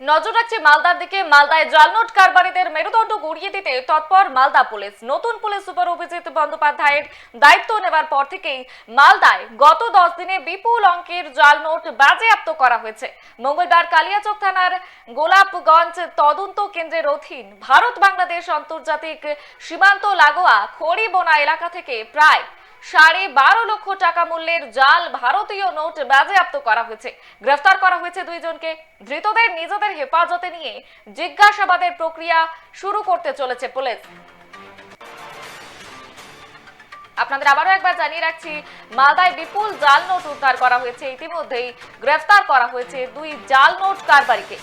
নজর রাখছে মালদার দিকে। মালদায় জালনোট কারবারিদের মেরুদণ্ড গড়িয়ে দিতে তৎপর মালদা পুলিশ। নতুন পুলিশ সুপার অভিজিৎ বন্দ্যোপাধ্যায়ের দায়িত্ব নেবার পর থেকেই মালদায় গত দশ দিনে বিপুল অঙ্কের জালনোট বাজেয়াপ্ত করা হয়েছে। মঙ্গলবার কালিয়াচক থানার গোলাপগঞ্জ তদন্ত কেন্দ্রের অধীন ভারত বাংলাদেশ আন্তর্জাতিক সীমান্ত লাগোয়া খড়িবোনা এলাকা থেকে প্রায় সাড়ে বারো লক্ষ টাকা মূল্যের জাল ভারতীয় নোট বাজেয়াপ্ত করা হয়েছে। গ্রেফতার করা হয়েছে দুইজনকে। ধৃতদের নিজেদের হেফাজতে নিয়ে জিজ্ঞাসাবাদের প্রক্রিয়া শুরু করতে চলেছে পুলিশ। আপনাদের আবারও একবার জানিয়ে রাখছি, মালদায় বিপুল জাল নোট উদ্ধার করা হয়েছে। ইতিমধ্যেই গ্রেফতার করা হয়েছে দুই জাল নোট কারবারিকে।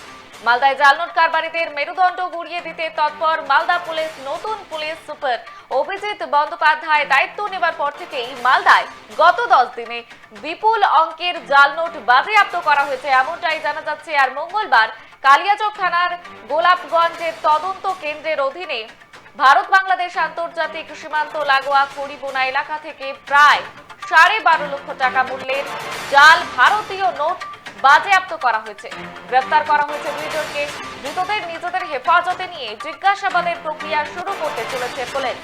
মালদায় জাল নোট কারবারিদের মেরুদণ্ড গুড়িয়ে দিতে তৎপর মালদা পুলিশ, নতুন পুলিশ সুপার অভিজিৎ বন্দ্যোপাধ্যায় দায়িত্ব নেবার পর থেকেই মালদায় গত দশ দিনে বিপুল অঙ্কের জাল নোট বাজেয়াপ্ত করা হয়েছে। এমনটাই জানা যাচ্ছে আর মঙ্গলবার কালিয়াচক থানার গোলাপগঞ্জের তদন্ত কেন্দ্রের অধীনে ভারত বাংলাদেশ আন্তর্জাতিক সীমান্ত লাগোয়া খড়িবোনা এলাকা থেকে প্রায় সাড়ে বারো লক্ষ টাকা মূল্যের জাল ভারতীয় নোট বাজেয়াপ্ত করা হয়েছে। গ্রেফতার করা হয়েছে দুইজনকে ধৃতদের নিজেদের হেফাজতে নিয়ে জিজ্ঞাসাবাদের প্রক্রিয়া শুরু করতে চলেছে পুলিশ।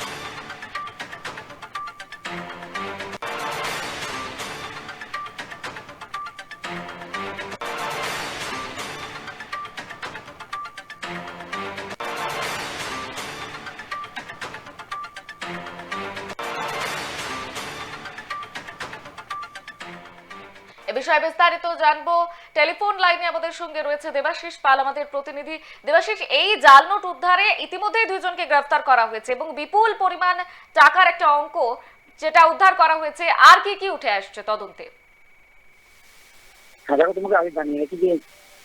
বিষয়ে বিস্তারিত জানব। টেলিফোন লাইনে আমাদের সঙ্গে রয়েছে দেবাশিস পাল, আমাদের প্রতিনিধি। দেবাশিস, এই জাল নোট উদ্ধারে ইতিমধ্যেই দুইজনকে গ্রেফতার করা হয়েছে এবং বিপুল পরিমাণ টাকার একটা অঙ্ক যেটা উদ্ধার করা হয়েছে, আর কি কি উঠে আসছে তদন্তে? হ্যাঁ তোমাকে আমি জানিয়ে রাখি যে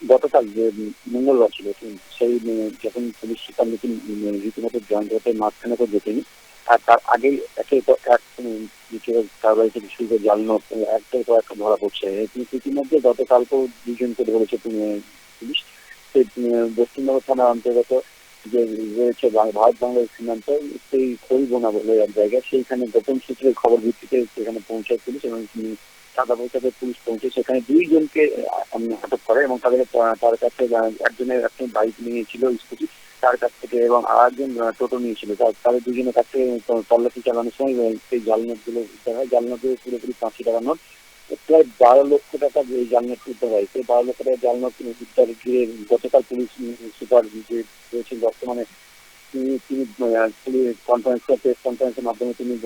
গতকাল যে মঙ্গলবার ছিল, সেই যখন পুলিশ সুপার নতুন রীতিমতো জয়েন করতে মাঝখানে তো দেখেনি। আর তার আগে একে তো এক থেকে শুরু করে জাল নোট একটার পর একটা ধরা পড়ছে। ইতিমধ্যে গতকালকেও দুজনকে ধরেছে উম, পুলিশ পশ্চিমবঙ্গ থানার অন্তর্গত যে রয়েছে ভারত বাংলাদেশ সীমান্ত সেই খড়িবোনা বলে এক জায়গা সেইখানে গোপন সূত্রের খবর ভিত্তিতে সেখানে পৌঁছায় পুলিশ এবং সাদা পয়সাতে পুলিশ পৌঁছে সেখানে দুইজনকে আটক করে এবং তাদের তার কাছে একজনের একটা বাইক নিয়েছিল স্কুটি। তার কাছ থেকে এবং আর একজন টোটো নিয়েছিল। তাদের দুজনের কাছ থেকে তল্লাশি চালানোর সময় সেই জাল নোটগুলো উদ্ধার হয়। জাল নোটগুলো পুরোপুরি পাঁচশো টাকা নোট। প্রায় বারো লক্ষ টাকা যে জাল নোট উদ্ধার হয়। সেই বারো লক্ষ টাকা জাল নোট উদ্ধার ঘিরে গতকাল পুলিশ সুপার যে রয়েছেন বর্তমানে, তিনি তিনি কনফারেন্স প্রেস কনফারেন্সের মাধ্যমে তিনি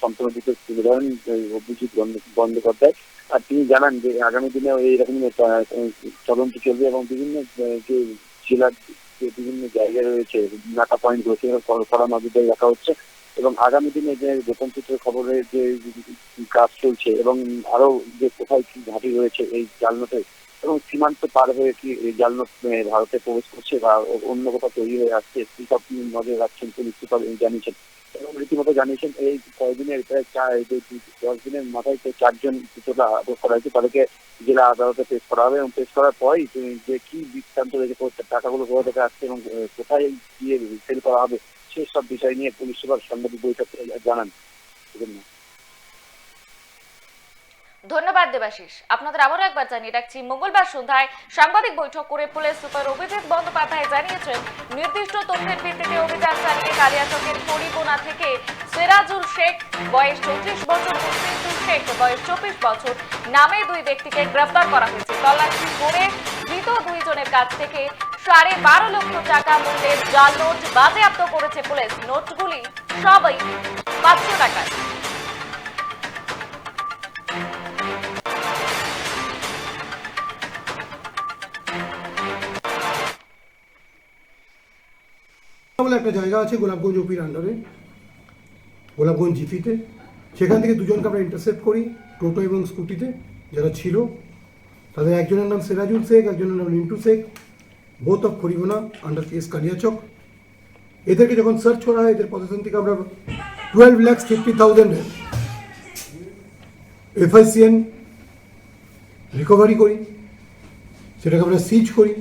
সম্পূর্ণ ডিটেলস তুলে ধরেন অভিজিৎ বন্দ- বন্দ্যোপাধ্যায়। আর তিনি জানান যে আগামী দিনে এইরকম তদন্ত চলবে এবং বিভিন্ন যে জেলার যে বিভিন্ন জায়গা রয়েছে, নাকা পয়েন্ট রয়েছে কড়া নজরদারি রাখা হচ্ছে এবং আগামী দিনে যে গোপন সূত্রের খবরের যে কাজ চলছে এবং আরও যে কোথায় কি ঘাঁটি রয়েছে এই জালনোটে এবং সীমান্ত পার হয়ে কি জালনোট ভারতে প্রবেশ করছে বা অন্য কোথাও তৈরি হয়ে আসছে সেসব সব নজরে রাখছেন পুলিশ সুপার জানিয়েছেন। এবং রীতিমতো জানিয়েছেন, এই চা- দশ দিনের মাথায় যে চারজন কিছুটা আটক করা হয়েছে, তাদেরকে জেলা আদালতে পেশ করা হবে এবং পেশ করার পরই যে- কি বৃত্তান্ত রয়েছে টাকাগুলো কোথা থেকে আসছে এবং কোথায় গিয়ে সেল করা হবে সেই সব বিষয় নিয়ে পুলিশ সুপার সাংবাদিক বৈঠক জানান। ধন্যবাদ দেবাশিস। আপনাদের আবারও একবার জানিয়ে রাখছি, মঙ্গলবার সন্ধ্যায় সাংবাদিক বৈঠক করে পুলিশ সুপার অভিজিৎ বন্দ্যোপাধ্যায় জানিয়েছেন, নির্দিষ্ট তথ্যের ভিত্তিতে অভিযান চালিয়ে কালিয়াচকের পরিবোনা থেকে সেরাজুল শেখ, বয়স চৌত্রিশ বছর ও শেখ, বয়স চব্বিশ বছর নামে দুই ব্যক্তিকে গ্রেফতার করা হয়েছে। তল্লাশি করে ধৃত দুইজনের কাছ থেকে সাড়ে বারো লক্ষ টাকা মূল্যের জাল নোট বাজেয়াপ্ত করেছে পুলিশ। নোটগুলি সবই পাঁচশো টাকার বলে একটা জায়গা আছে গোলাপগঞ্জ ওপির আন্ডারে গোলাপগঞ্জ জিপিতে সেখান থেকে দুজনকে আমরা ইন্টারসেপ্ট করি, টোটো এবং স্কুটিতে, যারা ছিল। তাদের একজনের নাম সিরাজুল শেখ, একজনের নাম Rintu Sheikh both of Kharibona under case Kaliachak এদেরকে যখন সার্চ করা হয়, এদের পজিশন থেকে আমরা টুয়েলভ ল্যাক্স ফিফটি থাউজেন্ডের এফআইসিএন রিকভারি করি। সেটাকে আমরা সিজ করি।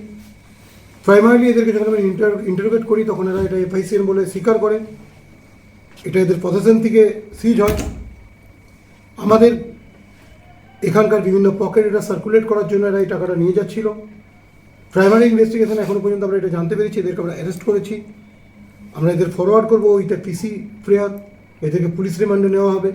প্রাইমারিলি এদেরকে যখন আমরা ইন্টার ইন্টারোগেট করি, তখন এরা এটা এফআইসিএন বলে স্বীকার করে। এটা এদের পজিশন থেকে সিজ হয়। আমাদের এখানকার বিভিন্ন পকেট এটা সার্কুলেট করার জন্য এরা এই টাকাটা নিয়ে যাচ্ছিল। প্রাইমারি ইনভেস্টিগেশন এখনও পর্যন্ত আমরা এটা জানতে পেরেছি, এদেরকে আমরা অ্যারেস্ট করেছি। আমরা এদের ফরওয়ার্ড করব, ওইটা পিসি প্রেয়ার এদেরকে পুলিশ রিমান্ডে নেওয়া হবে।